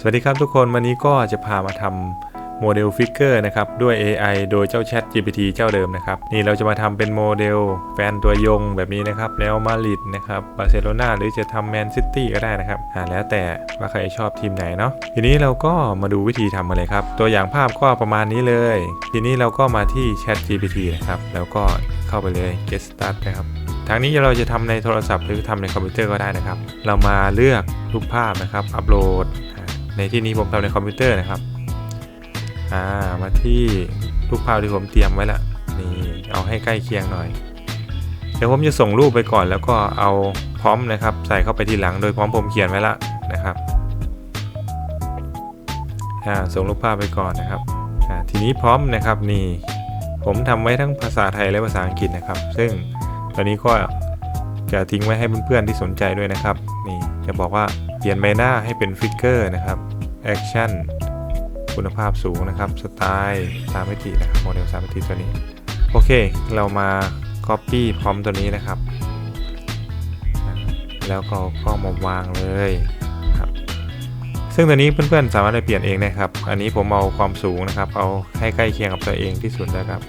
สวัสดีครับทุกคนวันนี้ก็จะพามาทำโมเดลฟิกเกอร์นะครับด้วย AI โดยเจ้า Chat GPT เจ้าเดิมนะครับ นี่เราจะมาทำเป็นโมเดลแฟนตัวยงแบบนี้นะครับแล้วมาริดนะครับบาร์เซโลนาหรือจะทำแมนซิตี้ก็ได้นะครับอ่าแล้วแต่ว่าใครชอบทีมไหนเนาะทีนี้เราก็มาดูวิธีทำกันเลยครับ ตัวอย่างภาพก็ประมาณนี้เลย ทีนี้เราก็มาที่ Chat GPT นะครับแล้วก็เข้าไปเลย get start นะครับทางนี้เราจะทำในโทรศัพท์หรือทำในคอมพิวเตอร์ก็ได้นะครับ เรามาเลือกรูปภาพนะครับ อัปโหลด ในที่นี้ผมทำในคอมพิวเตอร์นะครับ อ่า มาที่รูปภาพที่ผมเตรียมไว้ละนี่เอาให้ใกล้เคียงหน่อย เดี๋ยวผมจะส่งรูปไปก่อนแล้วก็เอาพร้อมนะครับ ใส่เข้าไปทีหลังโดยพร้อมผมเขียนไว้ละนะครับ อ่า ส่งรูปภาพไปก่อนนะครับ อ่า ทีนี้พร้อมนะครับนี่ ผมทำไว้ทั้งภาษาไทยและภาษาอังกฤษนะครับ ซึ่งตอนนี้ก็จะทิ้งไว้ให้เพื่อนๆที่สนใจด้วยนะครับ นี่จะบอกว่าเปลี่ยนใบหน้าให้เป็นฟิกเกอร์นะครับ แอคชั่นคุณภาพสูงนะครับสไตล์สามมิตินะครับโมเดลสามมิติตัวนี้ โอเค เรามา Copy พร้อมตัวนี้นะครับ แล้วก็ก็มาวางเลยครับซึ่งตัวนี้เพื่อนๆสามารถไปเปลี่ยนเองนะครับ อันนี้ผมเอาความสูงนะครับ เอาให้ใกล้เคียงกับตัวเองที่สุดนะครับ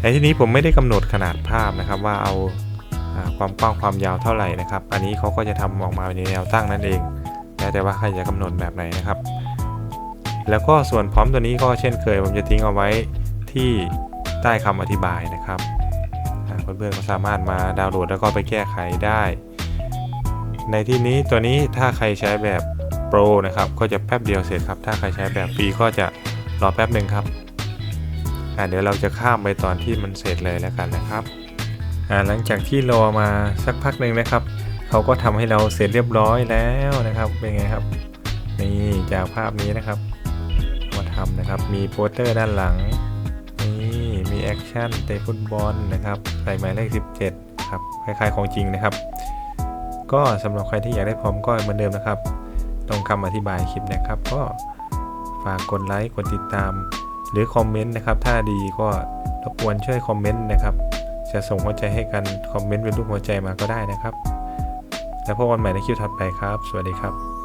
ในที่นี้ผมไม่ได้กำหนดขนาดภาพนะครับ ว่าเอาอ่าความกว้างความยาวเท่าไหร่นะครับ อันนี้เขาก็จะทำออกมาในแนวตั้งนั่นเอง แล้วแต่ว่าใครจะกำหนดแบบไหนนะครับ แล้วก็ส่วนพร้อมตัวนี้ก็เช่นเคย ผมจะทิ้งเอาไว้ที่ใต้คำอธิบายนะครับเพื่อนๆก็สามารถมาดาวน์โหลดแล้วก็ไปแก้ไขได้ ในที่นี้ตัวนี้ถ้าใครใช้แบบโปรนะครับ ก็จะแป๊บเดียวเสร็จครับ ถ้าใครใช้แบบฟรีก็จะรอแป๊บหนึ่งครับเดี๋ยวเราจะข้ามไปตอนที่มันเสร็จเลยแล้วกันนะครับหลังจากที่รอมาสักพักหนึ่งนะครับ เขาก็ทำให้เราเสร็จเรียบร้อยแล้วนะครับ เป็นไงครับ นี่จากภาพนี้นะครับ มาทำนะครับ มีโปสเตอร์ด้านหลัง นี่มีแอคชั่นเตะฟุตบอลนะครับ ใส่หมายเลข 17 ครับ คล้ายๆของจริงนะครับ ก็สำหรับใครที่อยากได้พร้อมก็เหมือนเดิมนะครับ ตรงคำอธิบายคลิปนะครับ ก็ฝากกดไลค์ กดติดตาม หรือคอมเมนต์นะครับ ถ้าดีก็รบกวนช่วยคอมเมนต์นะครับ จะส่งหัวใจให้กัน คอมเมนต์เป็นรูปหัวใจมาก็ได้นะครับ แล้วพบกันใหม่ในคลิปถัดไปครับ สวัสดีครับ